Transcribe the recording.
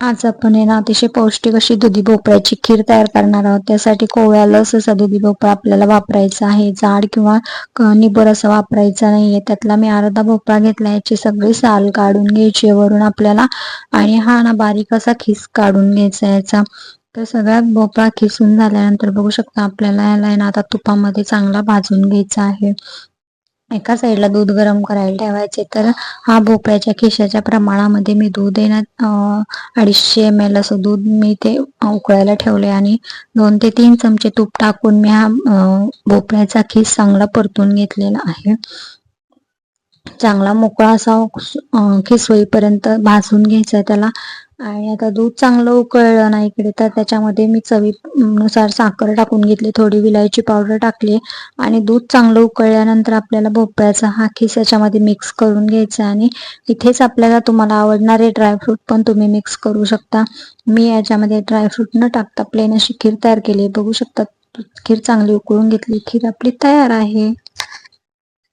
आज आपण आहे ना अतिशय पौष्टिक अशी दुधी भोपळ्याची खीर तयार करणार आहोत. त्यासाठी कोवळ्या लस असा दुधी भोपळा आपल्याला वापरायचा आहे. जाड किंवा क- निबर असा वापरायचा नाहीये. त्यातला मी अर्धा भोपळा घेतला याची सगळी साल काढून घ्यायची वरून आपल्याला. आणि हा ना बारीक असा खिस काढून घ्यायचा याचा. तर सगळ्यात भोपळा खिसून झाल्यानंतर बघू शकता आपल्याला याला ना आता तुपामध्ये चांगला भाजून घ्यायचा आहे. एका साईडला दूध गरम करायला ठेवायचे. तर हा भोपळ्याच्या खिशाच्या प्रमाणामध्ये मी दूध येण्यात अडीचशे एम एल असं दूध मी ते उकळायला ठेवले आणि दोन ते तीन चमचे तूप टाकून मी हा भोपळ्याचा खीस चांगला परतून घेतलेला आहे. चांगला मोकळा असा अं, भाजून घ्यायचा त्याला. आणि आता दूध चांगलं उकळलं ना इकडे तर त्याच्यामध्ये मी चवीनुसार साखर टाकून घेतली थोडी विलायची पावडर टाकली. आणि दूध चांगलं उकळल्यानंतर आपल्याला भोपळ्याचा हा खीस याच्यामध्ये मिक्स करून घ्यायचा आणि इथेच आपल्याला तुम्हाला आवडणारे ड्रायफ्रूट पण तुम्ही मिक्स करू शकता. मी याच्यामध्ये ड्रायफ्रूट न टाकता प्लेन अशी खीर तयार केली बघू शकता खीर चांगली उकळून घेतली खीर आपली तयार आहे.